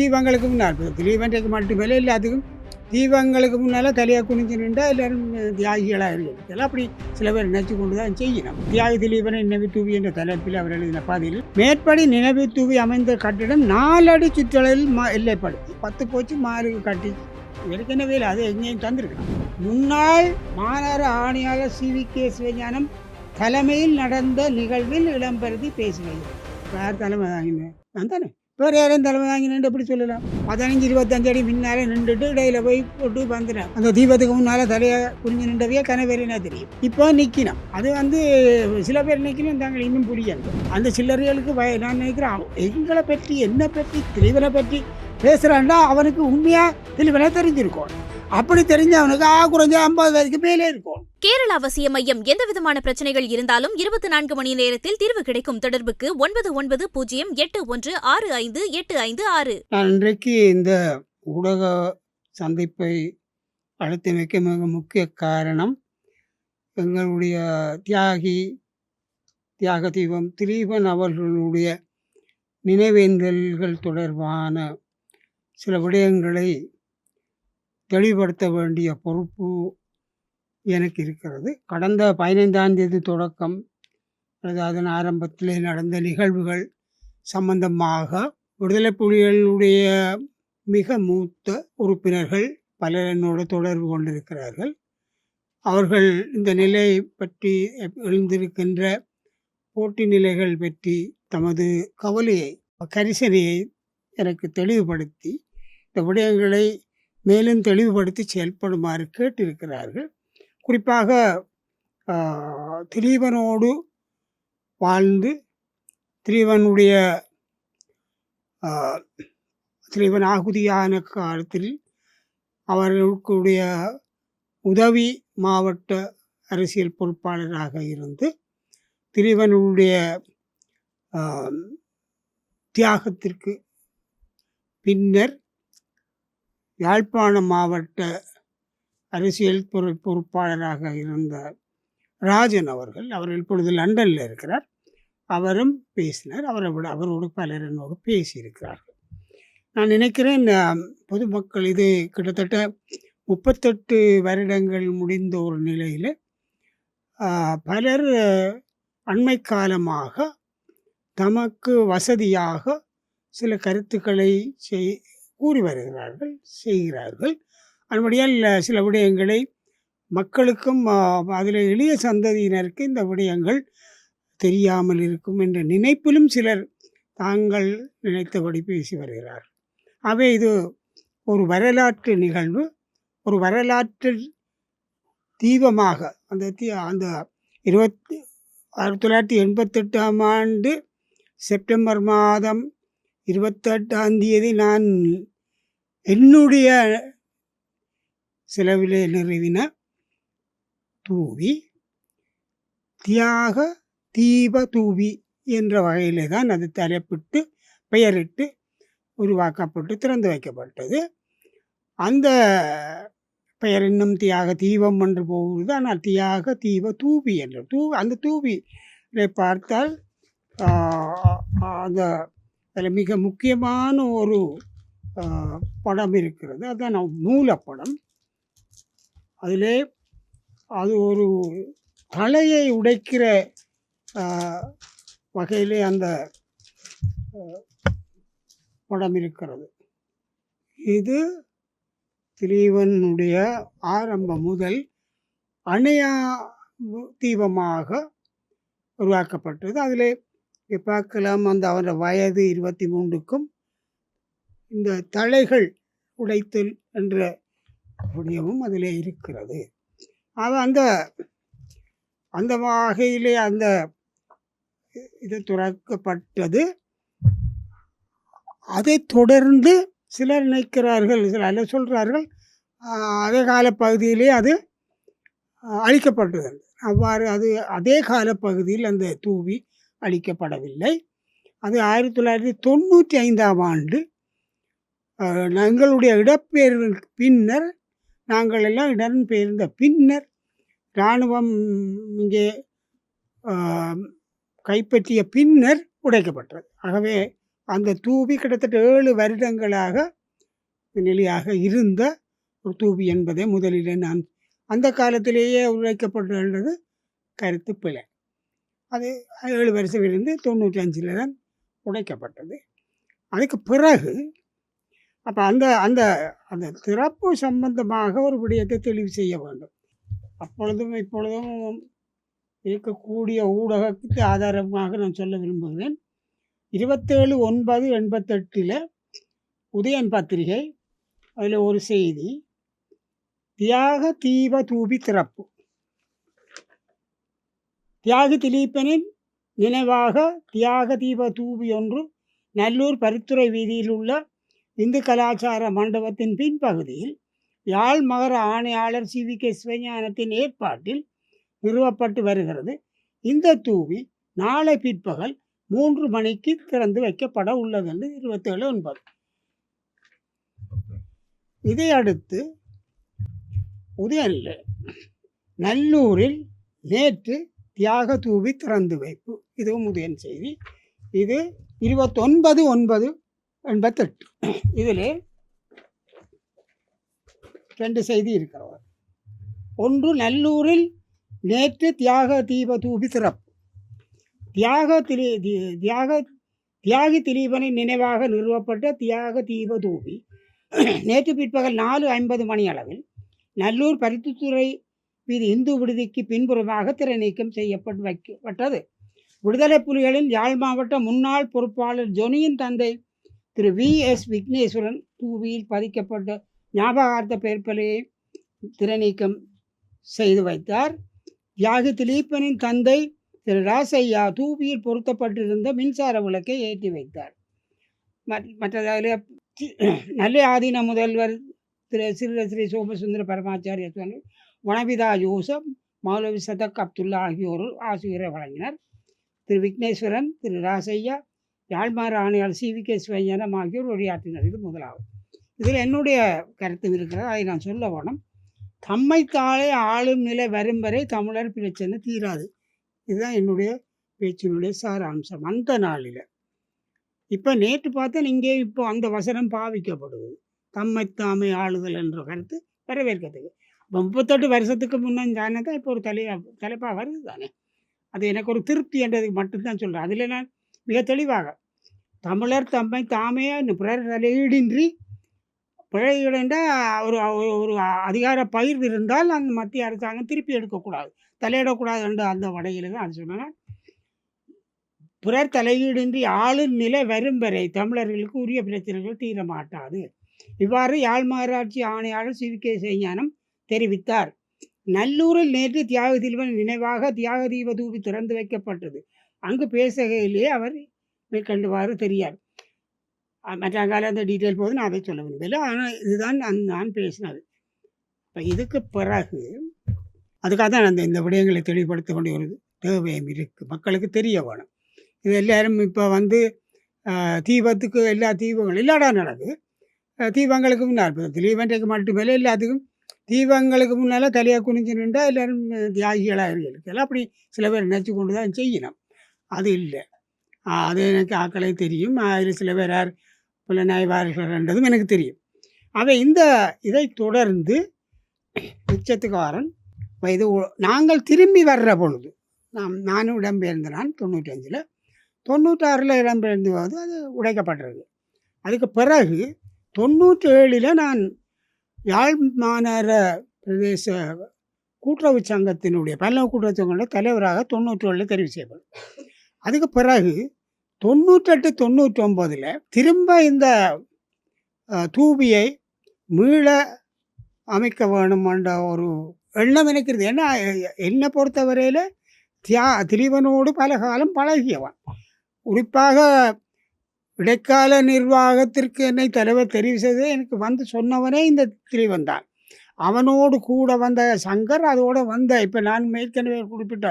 தீபங்களுக்கு முன்னால். இப்போ திலீபன்றைக்கு இல்லை எல்லாத்துக்கும் தீபங்களுக்கு முன்னால் தலையாக குனிஞ்சு நின்றால் எல்லாரும் தியாகிகளாக இருக்கிறது அப்படி சில பேர் நினைச்சு கொண்டு தான் செய்யணும். தியாகி திலீபனை நினைவு தூவி என்ற தலைப்பில் அவர் எழுதின பாதையில் மேற்படி நினைவு தூவி அமைந்த கட்டிடம் நாலடி சுற்றளவில் மா எல்லைப்படுத்தி பத்து போச்சு மாறு கட்டி. ஏற்கனவே இல்லை, அது எங்கேயும் தந்திருக்கலாம். முன்னாள் மாநகர ஆணையாளர் சி. வி. கே. சிவஞானம் தலைமையில் நடந்த நிகழ்வில் இளம்பருதி பேசினது யார் தலைமை தாங்கினேன் நான் தானே? வேறு யாரையும் தலைமை வாங்கி நின்று எப்படி சொல்லலாம்? பதினஞ்சு இருபத்தஞ்சு அடி முன்னாலே நின்றுட்டு இடையில போய் போட்டு வந்துட்டேன். அந்த தீபத்துக்கு முன்னால் தலையை குறிஞ்சு நின்றவையே கனவேறினா தெரியும். இப்போ நிற்கணும் அது வந்து சில பேர் நிற்கணும் தாங்கள் இன்னும் புரியாது அந்த சில்லறைகளுக்கு வய நான் நினைக்கிறேன் எங்களை பற்றி என்ன பற்றி தெளிவனை பற்றி பேசுகிறான்னா அவனுக்கு உண்மையாக தெளிவனை தெரிஞ்சிருக்கும் அப்படி தெரிஞ்ச அவனுக்கு ஆ குறைஞ்ச ஐம்பது வரைக்கும் மேலே இருக்கும். கேரள அவசிய மையம் எந்த விதமான பிரச்சனைகள் இருந்தாலும் இருபத்தி நான்கு மணி நேரத்தில் தீர்வு கிடைக்கும் தொடர்புக்கு ஒன்பது ஒன்பது பூஜ்ஜியம் எட்டு ஒன்று ஆறு ஐந்து எட்டு ஐந்து ஆறு. நான் இன்றைக்கு இந்த ஊடக சந்திப்பை அழைத்து வைக்க மிக முக்கிய காரணம் எங்களுடைய தியாகி தியாக தீபம் திலீபன் அவர்களுடைய நினைவேந்தல்கள் தொடர்பான சில விடயங்களை தெளிவுபடுத்த வேண்டிய பொறுப்பு எனக்கு இருக்கிறது. கடந்த பதினைந்தாம் தேதி தொடக்கம் அல்லது அதன் ஆரம்பத்திலே நடந்த நிகழ்வுகள் சம்பந்தமாக விடுதலை புலிகளுடைய மிக மூத்த உறுப்பினர்கள் பலர் என்னோடு தொடர்பு கொண்டிருக்கிறார்கள். அவர்கள் இந்த நிலை பற்றி எழுந்திருக்கின்ற போட்டி நிலைகள் பற்றி தமது கவலையை கரிசனையை எனக்கு தெளிவுபடுத்தி இந்த விடயங்களை மேலும் தெளிவுபடுத்தி செயல்படுமாறு கேட்டிருக்கிறார்கள். குறிப்பாக திரீவனோடு வாழ்ந்து திரீவனுடைய திரீவன் ஆகுதியான காலத்தில் அவர்களுடைய உதவி மாவட்ட அரசியல் பொறுப்பாளராக இருந்து திரீவனுடைய தியாகத்திற்கு பின்னர் யாழ்ப்பாண மாவட்ட அரசியல் பொறு பொறுப்பாளராக இருந்த ராஜன் அவர்கள் அவர் இப்பொழுது லண்டனில் இருக்கிறார். அவரும் பேசினார். அவரை விட அவரோடு பலர் என்னோடு பேசியிருக்கிறார்கள். நான் நினைக்கிறேன் இந்த பொதுமக்கள் இது கிட்டத்தட்ட முப்பத்தெட்டு வருடங்கள் முடிந்த ஒரு நிலையில் பலர் அண்மை காலமாக தமக்கு வசதியாக சில கருத்துக்களை செய் கூறி வருகிறார்கள் செய்கிறார்கள். அதுபடியால் சில விடயங்களை மக்களுக்கும் அதில் எளிய சந்ததியினருக்கு இந்த விடயங்கள் தெரியாமல் இருக்கும் என்ற நினைப்பிலும் சிலர் தாங்கள் நினைத்தபடி பேசி வருகிறார் ஆகவே இது ஒரு வரலாற்று நிகழ்வு. ஒரு வரலாற்று தீபமாக அந்த தீ அந்த இருபத்தி ஆயிரத்தி தொள்ளாயிரத்தி எண்பத்தெட்டாம் ஆண்டு செப்டம்பர் மாதம் இருபத்தெட்டாம் தேதி நான் என்னுடைய செலவிலே நிறுவின தூவி தியாக தீப தூவி என்ற வகையிலே தான் அது தலைப்பிட்டு பெயரிட்டு உருவாக்கப்பட்டு திறந்து வைக்கப்பட்டது. அந்த பெயர் இன்னும் தியாக தீபம் என்று போகிறது ஆனால் தியாக தீப தூபி என்று தூ அந்த தூவி பார்த்தால் அந்த அதில் மிக முக்கியமான ஒரு படம் இருக்கிறது. அதுதான் மூலப்படம் அதிலே அது ஒரு தலையை உடைக்கிற வகையிலே அந்த படம் இருக்கிறது. இது திலீவனுடைய ஆரம்பம் முதல் அணையா தீபமாக உருவாக்கப்பட்டது. அதிலே பார்க்கலாம் அந்த அவரோட வயது இருபத்தி மூன்றுக்கும் இந்த தலைகள் உடைத்தல் என்ற புண்ணியமும் அதிலே இருக்கிறது. அது அந்த அந்த வகையிலே அந்த இது துறக்கப்பட்டது. அதைத் தொடர்ந்து சிலர் நினைக்கிறார்கள் சிலர் சொல்கிறார்கள் அதே கால பகுதியிலே அது அழிக்கப்பட்டது. அவ்வாறு அது அதே கால பகுதியில் அந்த தூவி அழிக்கப்படவில்லை. அது ஆயிரத்தி தொள்ளாயிரத்தி தொண்ணூற்றி ஐந்தாம் ஆண்டு எங்களுடைய இடப்பெயர்வுக்கு பின்னர் நாங்கள் எல்லாம் இடம்பெயர்ந்த பின்னர் இராணுவம் இங்கே கைப்பற்றிய பின்னர் உடைக்கப்பட்டது. ஆகவே அந்த தூபி கிட்டத்தட்ட ஏழு வருடங்களாக நிலையாக இருந்த ஒரு தூபி என்பதை முதலில் நான் அந்த காலத்திலேயே உழைக்கப்பட்டுள்ளது கருத்து பிழை. அது ஏழு வருஷம் இருந்து தொண்ணூற்றி அஞ்சில் தான் உடைக்கப்பட்டது. அதுக்கு பிறகு அப்போ அந்த அந்த அந்த திறப்பு சம்பந்தமாக ஒரு விடயத்தை தெளிவு செய்ய வேண்டும். அப்பொழுதும் இப்பொழுதும் இருக்கக்கூடிய ஊடகத்துக்கு ஆதாரமாக நான் சொல்ல விரும்புகிறேன். இருபத்தேழு ஒன்பது எண்பத்தெட்டில் உதயன் பத்திரிகை அதில் ஒரு செய்தி தியாக தீப தூபி திறப்பு. தியாகி திலீப்பனின் நினைவாக தியாக தீப தூபி ஒன்று நல்லூர் பரித்துறை வீதியில் உள்ள இந்து கலாச்சார மண்டபத்தின் பின்பகுதியில் யாழ் மகர ஆணையாளர் சி வி கே சிவஞானத்தின் ஏற்பாட்டில் நிறுவப்பட்டு வருகிறது. இந்த தூவி நாளை பிற்பகல் மூன்று மணிக்கு திறந்து வைக்கப்பட உள்ளது என்று இருபத்தேழு ஒன்பது. இதை அடுத்து நல்லூரில் நேற்று தியாக தூவி திறந்து வைப்பு. இதுவும் உதயன் செய்தி. இது இருபத்தொன்பது ஒன்பது எண்பத்தெட்டு இதில் ரெண்டு செய்தி இருக்கிறவர் ஒன்று நல்லூரில் நேற்று தியாக தீப தூபி சிறப்பு தியாக திலீ தி- தியாக தியாகி திலீபனின் நினைவாக நிறுவப்பட்ட தியாக தீப தூபி நேற்று பிற்பகல் நாலு ஐம்பது மணி அளவில் நல்லூர் பருத்தித்துறை வீதி இந்து விடுதிக்கு பின்புறமாக திரை நீக்கம் செய்யப்பட்டு வைக்கப்பட்டது. விடுதலை புலிகளின் யாழ் மாவட்ட முன்னாள் பொறுப்பாளர் ஜொனியின் தந்தை திரு வி எஸ் விக்னேஸ்வரன் தூவியில் பதிக்கப்பட்ட ஞாபகார்த்த பெயர்ப்பலையை திறநீக்கம் செய்து வைத்தார். தியாகி திலீபனின் தந்தை திரு ராசையா தூவியில் பொருத்தப்பட்டிருந்த மின்சார விளக்கை ஏற்றி வைத்தார். மற்ற- மற்றதாக நல்ல ஆதீன முதல்வர் திரு சிறு ஸ்ரீ சோமசுந்தர பரமாச்சாரிய சுவாமி வனவிதா ஜோசப் மௌலவி சதக் அப்துல்லா ஆகியோர் ஆசிரியரை வழங்கினர். திரு விக்னேஸ்வரன் திரு ராசையா யாழ்மாறு ஆணையாளர் சி. வி. கே. சிவஞானம் ஆகியோர் உரையாற்றினர். இது முதலாவது. இதில் என்னுடைய கருத்து இருக்கிறது. அதை நான் சொல்ல வேணும் தம்மைத்தாளே ஆளும் நிலை வரும் வரை தமிழர் பிரச்சனை தீராது. இதுதான் என்னுடைய பேச்சினுடைய சாராம்சம். அந்த நாளில். இப்போ நேற்று பார்த்தா இங்கே இப்போ அந்த வசனம் பாவிக்கப்படுது. தம்மைத்தாமை ஆளுதல் என்ற கருத்து வரவேற்கிறதுக்கு இப்போ முப்பத்தெட்டு வருஷத்துக்கு முன்னாடி தான் இப்போ ஒரு தலையா தலைப்பாக வருது தானே. அது எனக்கு ஒரு திருப்தி என்றதுக்கு மட்டும்தான் சொல்கிறேன் அதில் நான் மிக தெளிவாக தமிழர் தம்மை தாமே பிறர் தலையீடின்றி பிழையிடா ஒரு ஒரு- அதிகார பயிர் இருந்தால் அந்த மத்திய அரசாங்கம் திருப்பி எடுக்கக்கூடாது. தலையிடக்கூடாது என்ற அந்த வடையில் தான் அது சொன்னாங்க. பிறர் தலையீடின்றி ஆளும் நிலை வரும் வரை தமிழர்களுக்கு உரிய பிரச்சனைகள் தீர மாட்டாது இவ்வாறு யாழ் மாநகராட்சி ஆணையாளர் சி. கே. செய்ஞானம் தெரிவித்தார். நல்லூரில் நேற்று தியாக தீபன் நினைவாக தியாக தீப தூபி திறந்து வைக்கப்பட்டது. அங்கு பேசுகையிலேயே அவர் மேற்கண்டுவாறு தெரியாது. மற்றாங்கால மற்ற அந்த டீட்டெயில் போது நான் அதை சொல்ல விரும்பல ஆனால் இதுதான் நான் நான் பேசினது. இப்போ இதுக்கு பிறகு அதுக்காக தான் அந்த இந்த விடயங்களை தெளிவுபடுத்த வேண்டிய ஒரு தேவையும் இருக்குது மக்களுக்கு தெரிய வேணும். இது எல்லாரும் இப்போ வந்து தீபத்துக்கு எல்லா தீபங்களும் எல்லாடா நடக்குது. தீபங்களுக்கு முன்னால் இப்போ திலீபன்றைக்கு மட்டுமே எல்லாத்துக்கும் தீபங்களுக்கு முன்னால் தலையை குனிஞ்சு நின்றா எல்லாரும் தியாகிகளாக இருக்கலாம் அப்படி சில பேர் நினச்சி கொண்டு தான் செய்யணும். அது இல்லை. அது எனக்கு ஆக்களை தெரியும். அதில் சில பேரார் யார் புலனாய்வாளர்கள்ன்றதும் எனக்கு தெரியும். அவை இந்த இதை தொடர்ந்து உச்சத்துக்காரன் வயது நாங்கள் திரும்பி வர்ற பொழுது நாம் நானும் இடம்பெயர்ந்த நான் தொண்ணூற்றஞ்சில். தொண்ணூற்றாறில் இடம்பெயர்ந்து போது அது உடைக்கப்பட்டது அதுக்கு பிறகு தொண்ணூற்றி ஏழில் நான் யாழ் மாநகர பிரதேச கூட்டுறவு சங்கத்தினுடைய பல்லவ கூட்டுறவு சங்கங்களோட தலைவராக தொண்ணூற்றி ஏழில் தெரிவு செய்யப்படும் அதுக்கு பிறகு தொண்ணூற்றெட்டு தொண்ணூற்றொம்பதில் திரும்ப இந்த தூபியை மீள அமைக்க வேணும் என்ற ஒரு எண்ணம் நினைக்கிறது ஏன்னா என்னை பொறுத்தவரையில் தியா திரிவனோடு பல காலம் பழகியவன். குறிப்பாக இடைக்கால நிர்வாகத்திற்கு என்னை தலைவர் தெரிவு செய்து எனக்கு வந்து சொன்னவனே இந்த திலீபன் தான் அவனோடு கூட வந்த சங்கர் அதோடு வந்த இப்போ நான் ஏற்கனவே குறிப்பிட்ட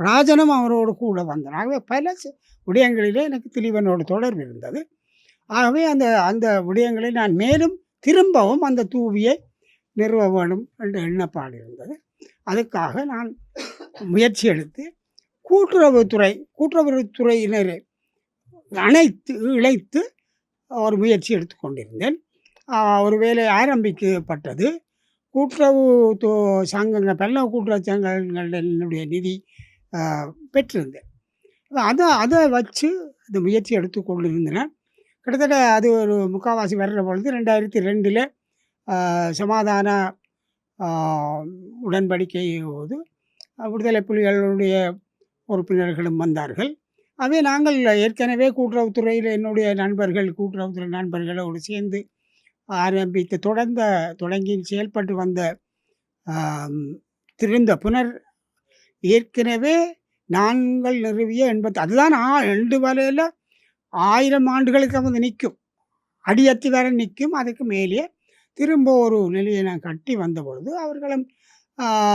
ராஜனும் அவரோடு கூட வந்தான் ஆகவே பல விடயங்களிலே எனக்கு திலீபனோட தொடர்பு இருந்தது. ஆகவே அந்த அந்த விடயங்களை நான் மேலும் திரும்பவும் அந்த தூவியை நிறுவ வேண்டும் என்ற எண்ணப்பாடு இருந்தது. அதுக்காக நான் முயற்சி எடுத்து கூட்டுறவுத்துறை கூட்டுறவுத்துறையினரை அனைத்து இழைத்து ஒரு முயற்சி எடுத்துக்கொண்டிருந்தேன் கொண்டிருந்தேன். ஒரு வேலை ஆரம்பிக்கப்பட்டது. கூட்டுறவு தொ- சங்கங்கள் பல்லவ கூட்டுறவு சங்கங்களுடைய நிதி பெற்றிருந்தேன். அதை அதை வச்சு இந்த முயற்சி எடுத்து கொண்டு இருந்தேன் கிட்டத்தட்ட அது ஒரு முக்கால்வாசி வர்ற பொழுது ரெண்டாயிரத்தி ரெண்டில் சமாதான உடன்படிக்கை போது விடுதலை புலிகளுடைய உறுப்பினர்களும் வந்தார்கள். அவை நாங்கள் ஏற்கனவே கூட்டுறவுத்துறையில் என்னுடைய நண்பர்கள் கூட்டுறவுத்துறை நண்பர்களோடு சேர்ந்து ஆரம்பித்து தொடர்ந்த தொடங்கி செயல்பட்டு வந்த திருந்த புனர் ஏற்கனவே நாங்கள் நிறுவிய எண்பத்தி அதுதான் ஆ ரெண்டு வரையில் ஆயிரம் ஆண்டுகளுக்கு வந்து நிற்கும். அடியத்தி வர நிற்கும். அதுக்கு மேலே திரும்ப ஒரு நிலையை நான் கட்டி வந்த பொழுது அவர்களும்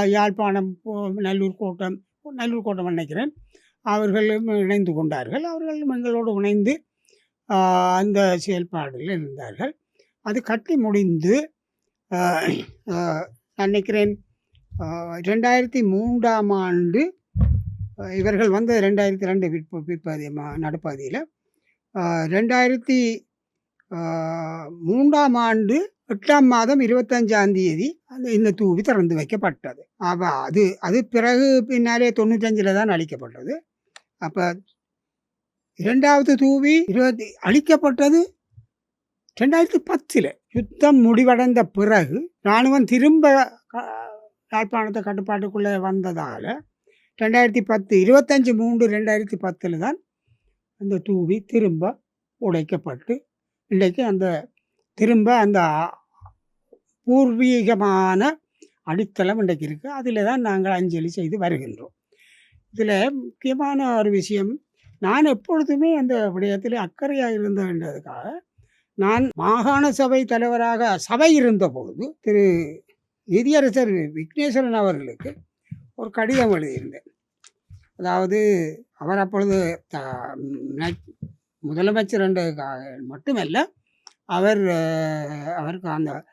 யாழ்ப்பாணம் போ- நல்லூர் கோட்டம் நல்லூர் கோட்டம் நினைக்கிறேன் அவர்களும் இணைந்து கொண்டார்கள். அவர்களும் எங்களோடு இணைந்து அந்த செயல்பாடில் இருந்தார்கள். அது கட்டி முடிந்து நினைக்கிறேன் ரெண்டாயிரத்தி மூன்றாம் ஆண்டு இவர்கள் வந்து ரெண்டாயிரத்தி ரெண்டு பிற்ப பிற்பகுதி நடப்பாதியில் ரெண்டாயிரத்தி மூன்றாம் ஆண்டு எட்டாம் மாதம் இருபத்தஞ்சாம் தேதி அந்த இந்த தூவி திறந்து வைக்கப்பட்டது. அப்போ அது அது பிறகு பின்னாலே தொண்ணூத்தஞ்சில் தான் அழிக்கப்பட்டது. அப்போ இரண்டாவது தூவி இருபத்தி அழிக்கப்பட்டது ரெண்டாயிரத்தி பத்தில். யுத்தம் முடிவடைந்த பிறகு இராணுவம் திரும்ப யாழ்ப்பாணத்தை கட்டுப்பாட்டுக்குள்ளே வந்ததால் ரெண்டாயிரத்தி பத்து இருபத்தஞ்சி மூன்று ரெண்டாயிரத்தி பத்தில் தான் அந்த தூவி திரும்ப உடைக்கப்பட்டு இன்றைக்கு அந்த திரும்ப அந்த பூர்வீகமான அடித்தளம் இன்றைக்கு இருக்குது அதில் தான் நாங்கள் அஞ்சலி செய்து வருகின்றோம். இதில் முக்கியமான ஒரு விஷயம் நான் எப்பொழுதுமே அந்த விடயத்தில் அக்கறையாக இருந்ததுக்காக நான் மாகாண சபை தலைவராக சபை இருந்த பொழுது திரு நிதியரசர் விக்னேஸ்வரன் அவர்களுக்கு ஒரு கடிதம் எழுதியிருந்தேன். அதாவது அவர் அப்பொழுது த- ந- முதலமைச்சர் என்ற மட்டுமல்ல அவர் அவருக்கு அந்த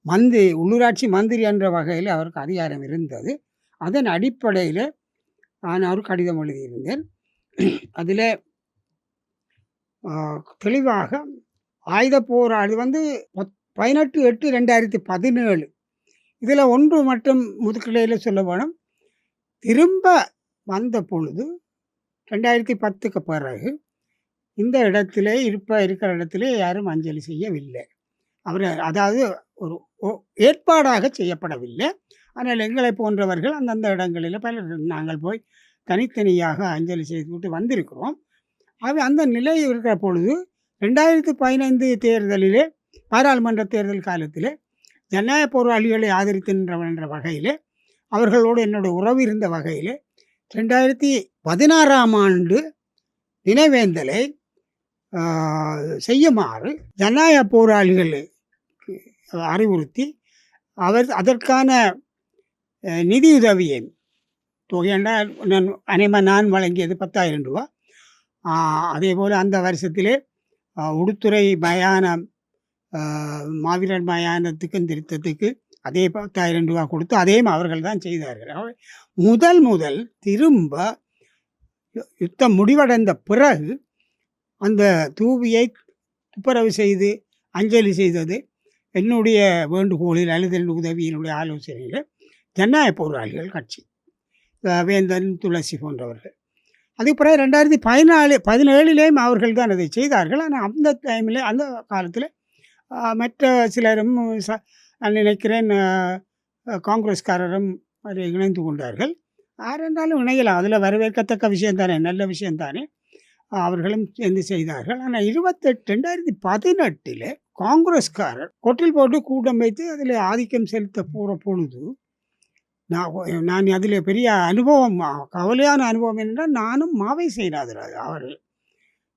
மந்திரி உள்ளூராட்சி மந்திரி என்ற வகையில் அவருக்கு அதிகாரம் இருந்தது. அதன் அடிப்படையில் நான் அவர் கடிதம் எழுதியிருந்தேன். அதில் தெளிவாக ஆயுத போராடு வந்து பதினெட்டு எட்டு ரெண்டாயிரத்தி பதினேழு இதில் ஒன்று மட்டும் முதுக்கிளையில் சொல்ல வேணும். திரும்ப வந்த பொழுது ரெண்டாயிரத்தி பத்துக்கு பிறகு இந்த இடத்திலே இருப்ப இருக்கிற இடத்துல யாரும் அஞ்சலி செய்யவில்லை. அவர் அதாவது ஒரு ஏற்பாடாக செய்யப்படவில்லை. ஆனால் எங்களை போன்றவர்கள் அந்தந்த இடங்களில் பலர் நாங்கள் போய் தனித்தனியாக அஞ்சலி செய்துவிட்டு வந்திருக்கிறோம். அது அந்த நிலை இருக்கிற பொழுது ரெண்டாயிரத்தி பதினைந்து தேர்தலிலே பாராளுமன்ற தேர்தல் காலத்திலே ஜனநாயக போராளிகளை ஆதரிக்கின்றவன் என்ற வகையில் அவர்களோடு என்னோட உறவு இருந்த வகையில் ரெண்டாயிரத்தி பதினாறாம் ஆண்டு நினைவேந்தலை செய்யுமாறு ஜனநாயக போராளிகளை அறிவுறுத்தி அவர் அதற்கான நிதியுதவியை தொகையண்டா நான் அனைமா நான் வழங்கியது பத்தாயிரம் ரூபா அதே போல் அந்த வருஷத்திலே உடுத்துறை மயானம் மாவீரர் மயானத்துக்கும் திருத்தத்துக்கு அதே பத்தாயிரம் ரூபா கொடுத்து அதையும் அவர்கள் தான் செய்தார்கள். முதல் முதல் திரும்ப யு- யுத்தம் முடிவடைந்த பிறகு அந்த தூவியை துப்புரவு செய்து அஞ்சலி செய்தது என்னுடைய வேண்டுகோளில் அல்லது உதவியினுடைய ஆலோசனையில் ஜனநாயக போராளிகள் கட்சி வேந்தன் துளசி போன்றவர்கள். அதுக்கு பிறகு ரெண்டாயிரத்தி பதினாலு பதினேழுலேயும் அவர்கள் தான் அதை செய்தார்கள். ஆனால் அந்த டைமில் அந்த காலத்தில் மற்ற சிலரும் ச நான் நினைக்கிறேன் காங்கிரஸ்காரரும் அதில் இணைந்து கொண்டார்கள். ஆரென்றாலும் இணையலாம். அதில் வரவேற்கத்தக்க விஷயம் தானே நல்ல விஷயந்தானே அவர்களும் சேர்ந்து செய்தார்கள். ஆனால் இருபத்தெட்டு ரெண்டாயிரத்தி பதினெட்டில் காங்கிரஸ்காரர் கொட்டில் போட்டு கூட்டம் வைத்து அதில் ஆதிக்கம் செலுத்த போகிற பொழுது நான் நான் அதில் பெரிய அனுபவம் கவலையான அனுபவம் என்றால் நானும் மாவை செய்யாதராஜ் அவர்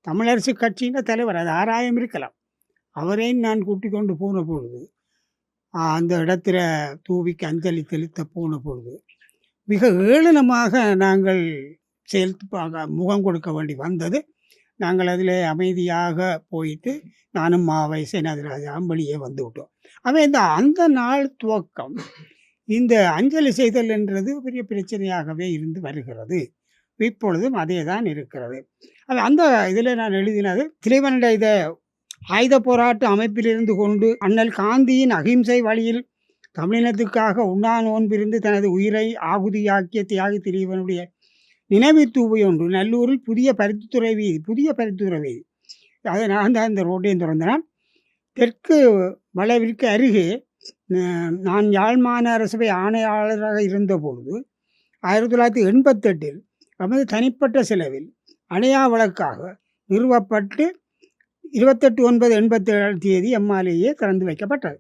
தமிழரசு கட்சியின் தலைவர். அது ஆராயம் இருக்கலாம். அவரையும் நான் கூட்டிக் கொண்டு போன பொழுது அந்த இடத்துல தூவிக்கு அஞ்சலி செலுத்த போன பொழுது மிக ஏளனமாக நாங்கள் செயல்பாக முகம் கொடுக்க வேண்டி வந்தது. நாங்கள் அதில் அமைதியாக போயிட்டு நானும் மாவை சேனாதிராஜாவும் வெளியே வந்து விட்டோம். அவன் இந்த அந்த நாள் துவக்கம் இந்த அஞ்சலி செய்தல் என்றது பெரிய பிரச்சனையாகவே இருந்து வருகிறது. இப்பொழுதும் அதே தான் இருக்கிறது. அது அந்த இதில் நான் எழுதினது திரைவனுடைய இதை ஆயுத போராட்ட அமைப்பிலிருந்து கொண்டு அண்ணல் காந்தியின் அகிம்சை வழியில் தமிழினத்துக்காக உண்ணா நோன்பிருந்து தனது உயிரை ஆகுதியாக்கிய தியாகி திரியவனுடைய நினைவு ஒன்று. நல்லூரில் புதிய பருத்தித்துறை வீதி புதிய பருத்தித்துறை வீதி. அதை நான் தான் இந்த ரோட்டையும் திறந்தேன். தெற்கு வளைவிற்கு அருகே நான் யாழ் மாநகர சபை ஆணையாளராக இருந்தபொழுது ஆயிரத்தி தொள்ளாயிரத்தி எண்பத்தெட்டில் நமது தனிப்பட்ட செலவில் அணையா வழக்காக நிறுவப்பட்டு இருபத்தெட்டு ஒன்பது எண்பத்தேழாம் தேதி எம்மாலேயே திறந்து வைக்கப்பட்டது.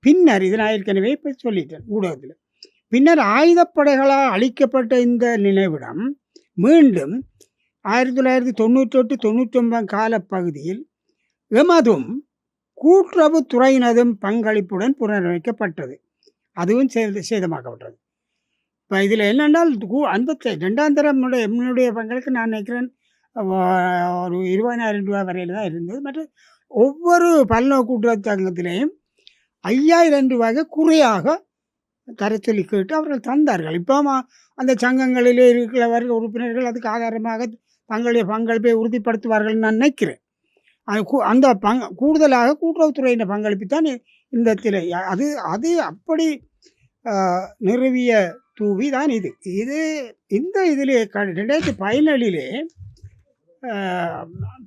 பின்னர் இது நான் ஏற்கனவே இப்போ சொல்லிட்டேன் ஊடகத்தில். பின்னர் ஆயுதப்படைகளால் அளிக்கப்பட்ட இந்த நினைவிடம் மீண்டும் ஆயிரத்தி தொள்ளாயிரத்தி தொண்ணூற்றெட்டு தொண்ணூற்றொன்பது காலப்பகுதியில் எமதும் கூட்டுறவுத்துறையினதும் பங்களிப்புடன் புனரமைக்கப்பட்டது. அதுவும் சேத சேதமாக்கப்பட்டது. இப்போ இதில் என்னென்றால் அந்த ரெண்டாந்தரம் ரெண்டாம் தரம் என்னுடைய பங்களுக்கு நான் நினைக்கிறேன் ஒரு இருபதினாயிரம் ரூபாய் வரையில் தான் இருந்தது. மற்ற ஒவ்வொரு பல்நோக்கு கூட்டுறவு சங்கத்திலேயும் ஐயாயிரம் ரூபாய்க்கு குறையாக தர சொல்லி கேட்டு அவர்கள் தந்தார்கள். இப்போ ம- அந்த சங்கங்களிலே இருக்கிறவர்கள் உறுப்பினர்கள் அதுக்கு ஆதாரமாக தங்களுடைய பங்களிப்பை உறுதிப்படுத்துவார்கள் நான் நினைக்கிறேன். அது கூ- அந்த பங் கூடுதலாக கூட்டுறவுத்துறையின் பங்களிப்பு தான் இந்த திரை அது அது அப்படி நிறுவிய தூவி தான் இது. இது இந்த இதிலே க ரெண்டாயிரத்தி பதினேழிலே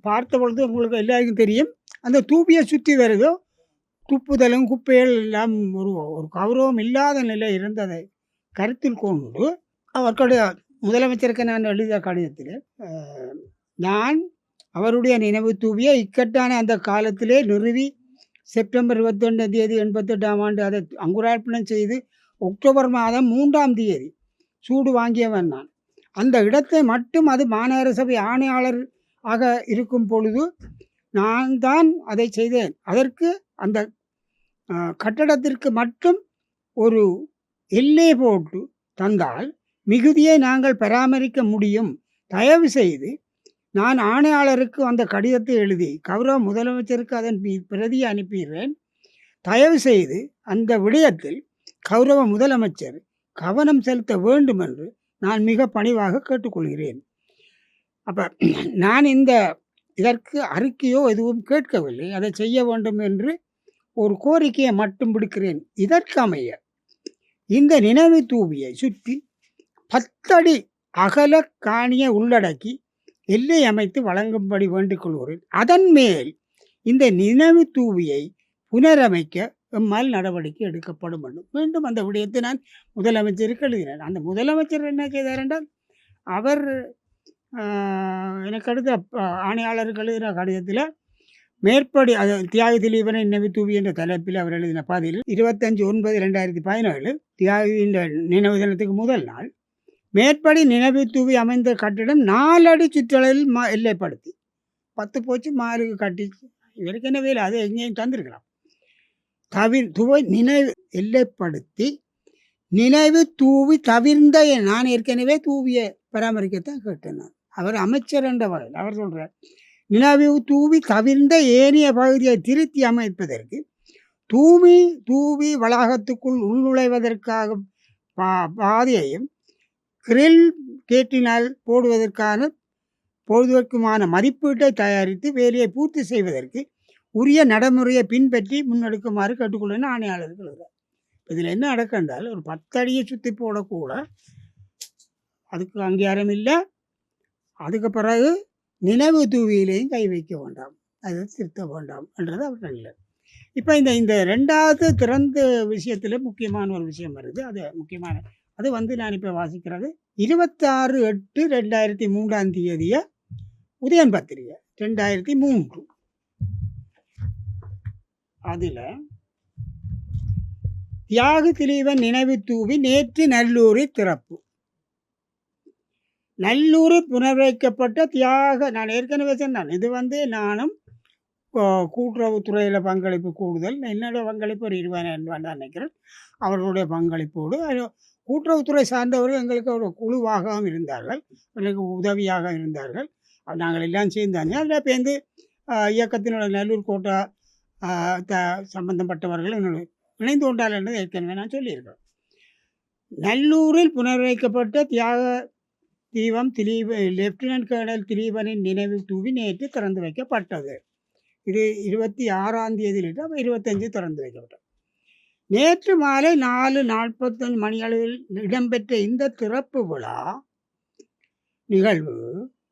பார்த்த பொழுது உங்களுக்கு எல்லாருக்கும் தெரியும். அந்த தூபியை சுற்றி வருதோ துப்புதலும் குப்பைகள் எல்லாம் ஒரு ஒரு கௌரவம் இல்லாத நிலை இருந்ததை கருத்தில் கொண்டு அவர்களுடைய முதலமைச்சருக்கு நான் எழுதிய கடிதத்தில் நான் அவருடைய நினைவு தூவியை இக்கட்டான அந்த காலத்திலே நிறுவி செப்டம்பர் இருபத்தொண்டாம் தேதி எண்பத்தெட்டாம் ஆண்டு அதை அங்குரார்ப்பணம் செய்து அக்டோபர் மாதம் மூன்றாம் தேதி சூடு வாங்கியவன் நான். அந்த இடத்தை மட்டும் அது மாநகர சபை ஆணையாளர் ஆக இருக்கும் பொழுது நான் தான் அதை செய்தேன். அதற்கு அந்த கட்டடத்திற்கு மட்டும் ஒரு எல்லை போட்டு தந்தால் மிகுதியை நாங்கள் பராமரிக்க முடியும். தயவு செய்து நான் ஆணையாளருக்கு அந்த கடிதத்தை எழுதி கௌரவ முதலமைச்சருக்கு அதன் பி- பிரதியை அனுப்பிடுறேன். தயவு செய்து அந்த விடயத்தில் கௌரவ முதலமைச்சர் கவனம் செலுத்த வேண்டும் என்று நான் மிக பணிவாக கேட்டுக்கொள்கிறேன். அப்போ நான் இந்த இதற்கு அறிக்கையோ எதுவும் கேட்கவில்லை. அதை செய்ய வேண்டும் என்று ஒரு கோரிக்கையை மட்டும் விடுக்கிறேன். இதற்கமைய இந்த நினைவு தூவியை சுற்றி பத்தடி அகல காணியை உள்ளடக்கி எல்லை அமைத்து வழங்கும்படி வேண்டிக் கொள்கிறேன் அதன் மேல் இந்த நினைவு தூவியை புனரமைக்க எம்மால் நடவடிக்கை எடுக்கப்படும் என்று. மீண்டும் அந்த விடயத்தை நான் முதலமைச்சருக்கு எழுதினேன். அந்த முதலமைச்சர் என்ன செய்தார் என்றால் அவர் எனக்கு அடுத்த ஆணையாளருக்கு எழுதின கடிதத்தில் மேற்படி அது தியாகி திலீபனை நினைவு தூவி என்ற தலைப்பில் அவர் எழுதின பாதையில் இருபத்தஞ்சு ஒன்பது ரெண்டாயிரத்தி பதினேழு தியாகியின் நினைவு தினத்துக்கு முதல் நாள் மேற்படி நினைவு தூவி அமைந்த கட்டிடம் நாலடி சுற்றளவில் மா எல்லைப்படுத்தி பத்து போச்சு மாலுக்கு கட்டி இவருக்கு என்ன வேலை? அது எங்கேயும் தந்திருக்கலாம். தவிர் துவை நினைவு எல்லைப்படுத்தி நினைவு தூவி தவிர்ந்த நான் ஏற்கனவே தூவிய பராமரிக்கத்தான் கேட்டேன் நான். அவர் அமைச்சர் என்ற வகையில் அவர் சொல்கிறார் நினைவு தூவி தவிர்ந்த ஏனைய பகுதியை திருத்தி அமைப்பதற்கு தூவி தூவி வளாகத்துக்குள் உள்நுழைவதற்காக பா பாதையையும் கிரில் கேட்டினால் போடுவதற்கான பொழுதுவர்க்குமான மதிப்பீட்டை தயாரித்து வேலையை பூர்த்தி செய்வதற்கு உரிய நடைமுறையை பின்பற்றி முன்னெடுக்குமாறு கேட்டுக்கொள்ளுன்னு ஆணையாளர்கள் எழுதுறார் இதில் என்ன நடக்கண்டால் ஒரு பத்தடியை சுற்றி போடக்கூட அதுக்கு அங்கீகாரம் இல்லை. அதுக்கு பிறகு நினைவு தூவியிலையும் கை வைக்க வேண்டாம். அதை திருத்த வேண்டாம் என்றது அவர் நல்லது இப்போ இந்த இந்த ரெண்டாவது திறந்த விஷயத்தில் முக்கியமான ஒரு விஷயம் வருது. அது முக்கியமான அது வந்து நான் இப்போ வாசிக்கிறது. இருபத்தாறு எட்டு ரெண்டாயிரத்தி மூன்றாம் தேதியை உதயன் பத்திரிகை ரெண்டாயிரத்தி மூன்று. அதில் தியாக திலீவன் நினைவு தூவி நேற்று நல்லூரில் திறப்பு. நல்லூரில் புனர்வைக்கப்பட்ட தியாக நான் ஏற்கனவே சொன்னேன் இது வந்து நானும் கூட்டுறவுத்துறையில் பங்களிப்பு கூடுதல் என்னோட பங்களிப்பு ஒரு இருபதாயிரம் ரூபாய் தான் நினைக்கிறேன். அவர்களுடைய பங்களிப்போடு கூட்டுறவுத்துறை சார்ந்தவர்கள் எங்களுக்கு ஒரு குழுவாகவும் இருந்தார்கள் எங்களுக்கு உதவியாக இருந்தார்கள். நாங்கள் எல்லாம் சேர்ந்தாங்க அதில் பேருந்து இயக்கத்தினுடைய நல்லூர் கோட்டை சம்பந்தப்பட்டவர்கள் என்னுடைய இணைந்து கொண்டால் என்று ஏற்கனவே நான் சொல்லியிருக்கிறேன். நல்லூரில் புனர்வைக்கப்பட்ட தியாக தீபம் திலீப லெப்டினன்ட் கர்னல் திலீபனின் நினைவு தூவி நேற்று திறந்து வைக்கப்பட்டது. இது இருபத்தி ஆறாம் தேதியிலிட்டு அப்போ இருபத்தஞ்சு திறந்து வைக்கப்பட்டது. நேற்று மாலை நாலு நாற்பத்தஞ்சு மணி அளவில் இடம்பெற்ற இந்த திறப்பு விழா நிகழ்வு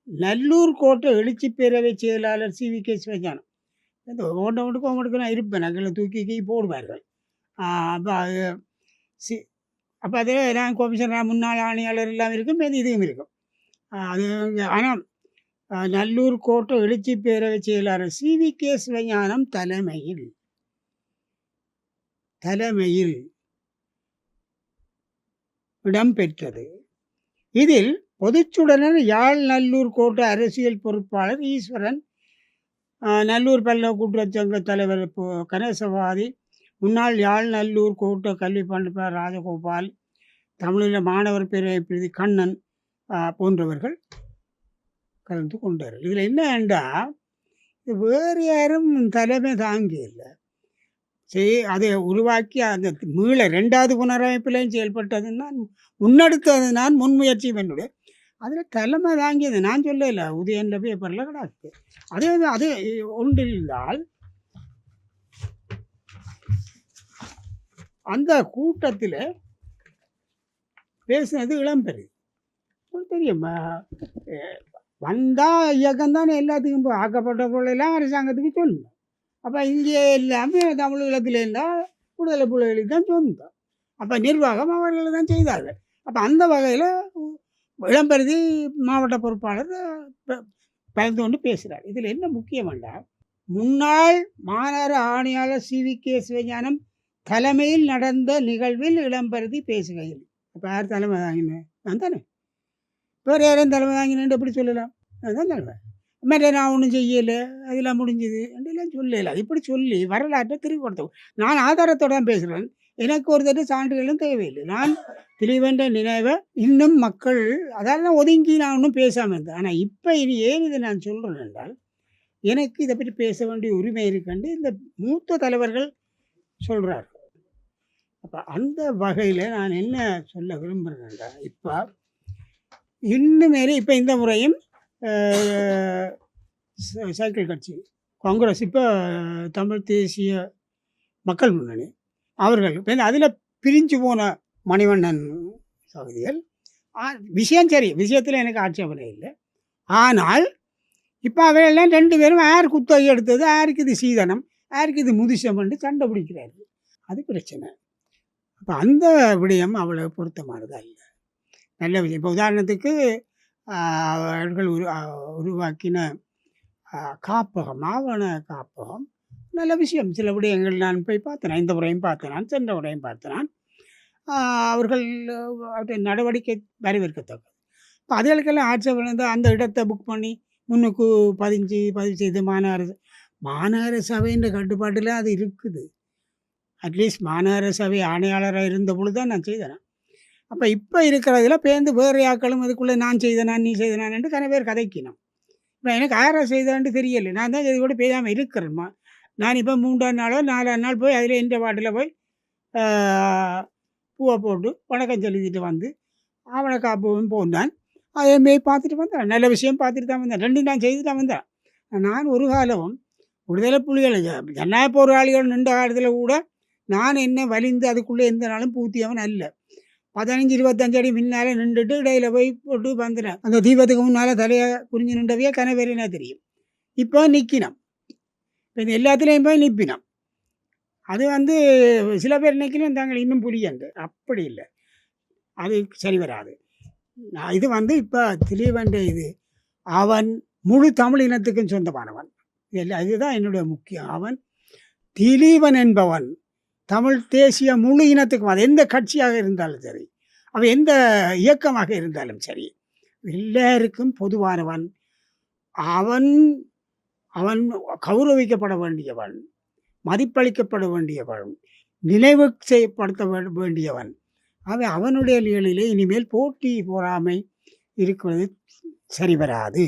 நல்லூர் கோட்டை எழுச்சி பேரவை செயலாளர் சி வி கே சிவஞானம் இந்த ஓட்ட ஓட்டு ஓட்டுக்கு நான் இருப்பேன் நகரில் தூக்கி கீ போடுவார்கள் அப்போ அது சி அப்போ அதே நான் கோபிசர் முன்னாள் ஆணையாளர் எல்லாம் இருக்கும் இது இதுவும் இருக்கும் அது ஆனால் நல்லூர் கோட்டை எழுச்சி பேரவை செயலாளர் சி வி கே சிவஞானம் தலைமையில் தலைமையில் இடம்பெற்றது இதில் பொதுச்சுடனர் யாழ் நல்லூர் கோட்ட அரசியல் பொறுப்பாளர் ஈஸ்வரன் நல்லூர் பல்ல கூட்டுறச்சங்க தலைவர் இப்போ கணேசவாதி. முன்னாள் யாழ் நல்லூர் கூட்ட கல்வி பண்டிப்பார் ராஜகோபால் தமிழில் மாணவர் பேரவை பிரதி கண்ணன் போன்றவர்கள் கலந்து கொண்டார்கள். இதில் என்னண்டா இது வேறு யாரும் தலைமை தாங்கி இல்லை சரி அதை உருவாக்கி அந்த மீள ரெண்டாவது புனரமைப்பிலையும் செயல்பட்டது நான் முன்னெடுத்தது நான் முன்முயற்சி என்னுடைய. அதில் தலைமை தாங்கியது நான் சொல்லலை உதயனில் பேப்பரில் கிடக்கு அதே அது ஒன்றில்லால் அந்த கூட்டத்தில் பேசினது இளம்பெரு. தெரியும்? வந்தால் இயக்கம் தானே எல்லாத்துக்கும் இப்போ ஆக்கப்பட்ட பொருளெல்லாம் அரசாங்கத்துக்கு சொல்லணும் அப்போ இங்கே எல்லாமே தமிழ் ஈழத்தில் இருந்தால் விடுதலை புலிகளுக்கு தான் சொந்தம். அப்போ நிர்வாகம் அவர்கள் தான் செய்தார்கள். அப்போ அந்த வகையில் இளம்பெருதி மாவட்ட பொறுப்பாளர் பகிர்ந்து கொண்டு பேசுகிறார் இதில் என்ன முக்கியம் என்றால் முன்னாள் மாநகர ஆணையாளர் சி. வி. கே. சிவஞானம் தலைமையில் நடந்த நிகழ்வில் இளம்பருதி பேசுகையில். அப்போ யார் தலைமை தாங்கினேன் நான் தானே. வேறு யாரும் தலைமை தாங்கினேன் எப்படி சொல்லலாம்? அதுதான் தலைமை. மற்ற நான் ஒன்றும் செய்யலை. அதெல்லாம் முடிஞ்சுது. அப்படிலாம் சொல்லலை. இப்படி சொல்லி வரலாற்றை திருப்பி கொடுத்தோம் நான் ஆதாரத்தோடு தான் பேசுகிறேன் எனக்கு ஒரு தட்டு சான்றுகளும் தேவையில்லை. நான் திரிவென்ற நினைவை இன்னும் மக்கள் அதெல்லாம் ஒதுங்கி நான் ஒன்றும் பேசாமல் இருந்தேன். ஆனால் இப்போ இனி ஏன் இதை நான் சொல்கிறேன் என்றால் எனக்கு இதை பற்றி பேச வேண்டிய உரிமை இருக்குன்னு இந்த மூத்த தலைவர்கள் சொல்கிறார் அப்போ அந்த வகையில் நான் என்ன சொல்ல விரும்புகிறேன்டா இப்போ இன்னுமேலே இப்போ இந்த முறையும் சைக்கிள் கட்சி காங்கிரஸ் இப்போ தமிழ் தேசிய மக்கள் முன்னணி அவர்கள். அதில் பிரிஞ்சு போன மணிவண்ணன் சகோதரிகள். ஆ, விஷயம் சரி. விஷயத்தில் எனக்கு ஆட்சேபனை இல்லை. ஆனால் இப்போ அவையெல்லாம் ரெண்டு பேரும் யார் குத்தகை எடுத்தது? யாருக்கு இது சீதனம்? யாருக்கு இது முதிசம்ன்ட்டு சண்டை பிடிக்கிறாரு அது பிரச்சனை. அப்போ அந்த விடயம் அவ்வளோ பொருத்தமானதா இல்லை நல்ல விஷயம். இப்போ உதாரணத்துக்கு அவர்கள் உரு உருவாக்கின காப்பகம் ஆவண காப்பகம். நல்ல விஷயம். சில விடயங்கள் நான் போய் பார்த்தேன். இந்த முறையும் பார்த்தேன். நான் சென்ற முறையும் பார்த்தேன். நான். அவர்கள் அவருடைய நடவடிக்கை வரவேற்கத்தக்கது. இப்போ அதுகளுக்கெல்லாம் ஆட்சேபனை இருந்தால் அந்த இடத்தை புக் பண்ணி முன்னுக்கு பதிஞ்சு பதிவு செய்து மாநகர மாநகர சபைன்ற கட்டுப்பாட்டில் அது இருக்குது. அட்லீஸ்ட் மாநகர சபை ஆணையாளராக இருந்த பொழுது தான் நான் செய்தேன். அப்போ இப்போ இருக்கிறதுல பேருந்து வேறு ஆக்களும் அதுக்குள்ளே நான் செய்தனா நீ செய்தனான்ட்டு கன பேர் கதைக்கணும் இப்போ எனக்கு யாரை செய்தான்னு தெரியலை. நான் தான் இது கூட பேசாமல் இருக்கிறேன்மா நான் இப்போ மூன்றாம் நாளோ நாலாம் நாள் போய் அதில் எந்த வாட்டில் போய் பூவை போட்டு வணக்கம் சொல்லிக்கிட்டு வந்து அவனை காப்பவும் போந்தான் அதேமாரி பார்த்துட்டு வந்தேன். நல்ல விஷயம் பார்த்துட்டு தான் வந்தேன். ரெண்டும் நான் செய்து தான் வந்தேன். நான் ஒரு காலமும் விடுதலை புலிகள் ஜன்னாய ஜனநாயக போராளிகள் நின்ற காலத்தில் கூட நான் என்ன வலிந்து அதுக்குள்ளே எந்த நாளும் பூத்தியவன் அல்ல. பதினஞ்சு இருபத்தஞ்சு அடி முன்னால் நின்றுட்டு இடையில போய் போட்டு வந்துட்டேன். அந்த தீபத்துக்கு முன்னால் தலையை குறிஞ்சு நின்றவையே கனவேறினா தெரியும்? இப்போ நிற்கினோம் இப்போ இது எல்லாத்துலேயும் போய் நிற்பினோம் அது வந்து சில பேர் நினைக்கணும் தாங்கள் இன்னும் புரியண்டு அப்படி இல்லை. அது சரி வராது. நான் இது வந்து இப்போ திலீவண்ட இது அவன் முழு தமிழ் இனத்துக்கும் சொந்தமானவன். இல்லை இதுதான் என்னுடைய முக்கியம். அவன் திலீவன் என்பவன் தமிழ் தேசிய முழு இனத்துக்கும் அது எந்த கட்சியாக இருந்தாலும் சரி அவன் எந்த இயக்கமாக இருந்தாலும் சரி எல்லாருக்கும் பொதுவானவன். அவன் அவன் கௌரவிக்கப்பட வேண்டியவன் மதிப்பளிக்கப்பட வேண்டியவன் நினைவு செய்யப்படுத்த வேண்டியவன். அவன் அவனுடைய நிலையிலே இனிமேல் போட்டி போராமை இருக்கிறது சரி வராது.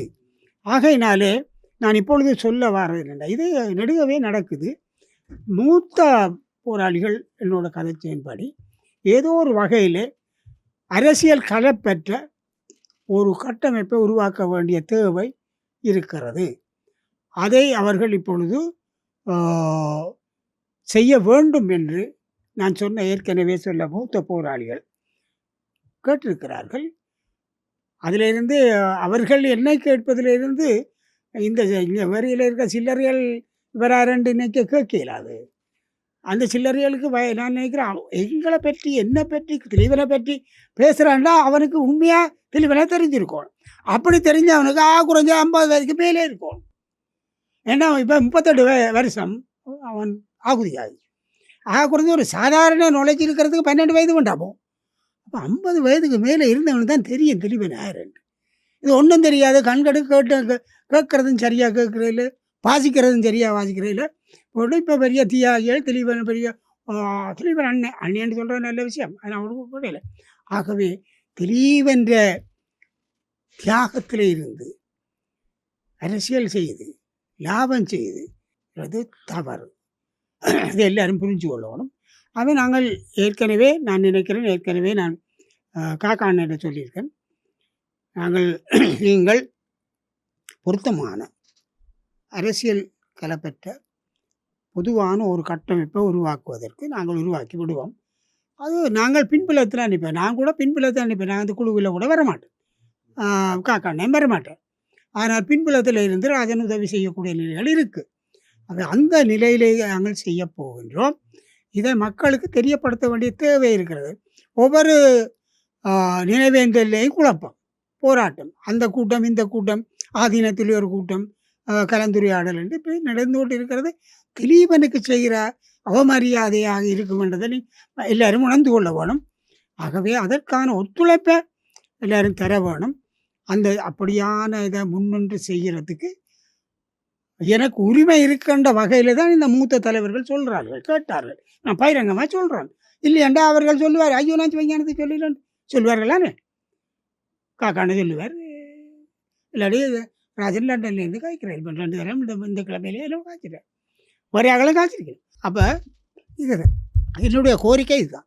ஆகையினாலே நான் இப்பொழுது சொல்ல வர்றது இது நெடுகவே நடக்குது. மூத்த போராளிகள் என்னோட கதைச்சியின்படி ஏதோ ஒரு வகையில் அரசியல் களப்பெற்ற ஒரு கட்டமைப்பை உருவாக்க வேண்டிய தேவை இருக்கிறது. அதை அவர்கள் இப்பொழுது செய்ய வேண்டும் என்று நான் சொன்ன ஏற்கனவே சொல்ல மூத்த போராளிகள் கேட்டிருக்கிறார்கள். அதிலிருந்து அவர்கள் என்னை கேட்பதிலிருந்து இந்த இங்கே வரியில் இருக்க சில்லறைகள் இவராரண்டு நினைக்க கேட்க இயலாது அந்த சில்லறைகளுக்கு வய நான் நினைக்கிறேன் எங்களை பற்றி என்னை பற்றி தெளிவனை பற்றி பேசுகிறான்டா அவனுக்கு உண்மையாக தெளிவனை தெரிஞ்சிருக்கும். அப்படி தெரிஞ்சவனுக்கு ஆ குறைஞ்ச ஐம்பது வரைக்கும் மேலே இருக்கும். ஏன்னா இப்போ முப்பத்தெட்டு வய வருஷம் அவன் ஆகுதியாகி. ஆக குறைஞ்ச ஒரு சாதாரண நுழைச்சி இருக்கிறதுக்கு பன்னெண்டு வயது கொண்டாப்போம் அப்போ? ஐம்பது வயதுக்கு மேலே இருந்தவனு தான் தெரியும் தெளிவன் யாருன்னு இது ஒன்றும் தெரியாது. கண்கடு கேட்டு கே- கேட்கறதும் சரியாக கேட்குறதில்ல வாசிக்கிறதும் சரியாக வாசிக்கிறதில்ல போட்டு இப்போ பெரிய தியாகிகள் தெளிவன் பெரிய ஆ, திலீபன் அண்ணன் அண்ணன் சொல்கிற நல்ல விஷயம். அது அவனுக்கு புரியல. ஆகவே திலீபன்ற தியாகத்தில் இருந்து அரசியல் செய்து லாபம் செய்து அது தவறு. இது எல்லாரும் புரிஞ்சு கொள்ளணும். அதை நாங்கள் ஏற்கனவே நான் நினைக்கிறேன் ஏற்கனவே நான் காக்கா சொல்லியிருக்கேன். நாங்கள் நீங்கள் பொருத்தமான அரசியல் கலப்பற்ற பொதுவான ஒரு கட்டமைப்பை உருவாக்குவதற்கு நாங்கள் உருவாக்கி விடுவோம். அது நாங்கள் பின்புலத்தில் அனுப்பேன் நான் கூட பின்புலத்தில் அனுப்பேன் நான் அந்த குழுவில் கூட வரமாட்டேன். ஆஹ் வரமாட்டேன். ஆனால் பின்புலத்தில் இருந்து ராஜன் உதவி செய்யக்கூடிய நிலைகள் இருக்குது அது அந்த நிலையிலே நாங்கள் செய்ய போகின்றோம். இதை மக்களுக்கு தெரியப்படுத்த வேண்டிய தேவை இருக்கிறது. ஒவ்வொரு நினைவேந்தலையும் நினைவேந்தல்லையும் குழப்பம் போராட்டம். அந்த கூட்டம் இந்த கூட்டம் ஆதீனத்தில் ஒரு கூட்டம் கலந்துரையாடல் என்று இப்போ நடந்து கொண்டு இருக்கிறது திலீபனுக்கு செய்கிற அவமரியாதையாக இருக்கும் என்றதை எல்லாரும் உணர்ந்து கொள்ள வேணும். ஆகவே அதற்கான ஒத்துழைப்பை எல்லாரும் தர வேணும். அந்த அப்படியான இதை முன்னின்று செய்கிறதுக்கு எனக்கு உரிமை இருக்கின்ற வகையில் தான் இந்த மூத்த தலைவர்கள் சொல்கிறார்கள் கேட்டார்கள். நான் பயிரங்கமாக சொல்கிறேன் இல்லையாண்டா அவர்கள் சொல்லுவார் ஐயோ நான் வைஞானத்தை சொல்லிடுறேன். சொல்லுவார்களானே காக்கான்னு சொல்லுவார். இல்லாடி ராஜன் லண்டன்லேருந்து காய்க்கிறேன் இப்போ ரெண்டு தரம் இந்த இந்த கிழமையிலே எல்லாம் காய்ச்சிட்டார் ஒரே அகலம் காய்ச்சிருக்கேன் அப்போ இது என்னுடைய கோரிக்கை இதுதான்.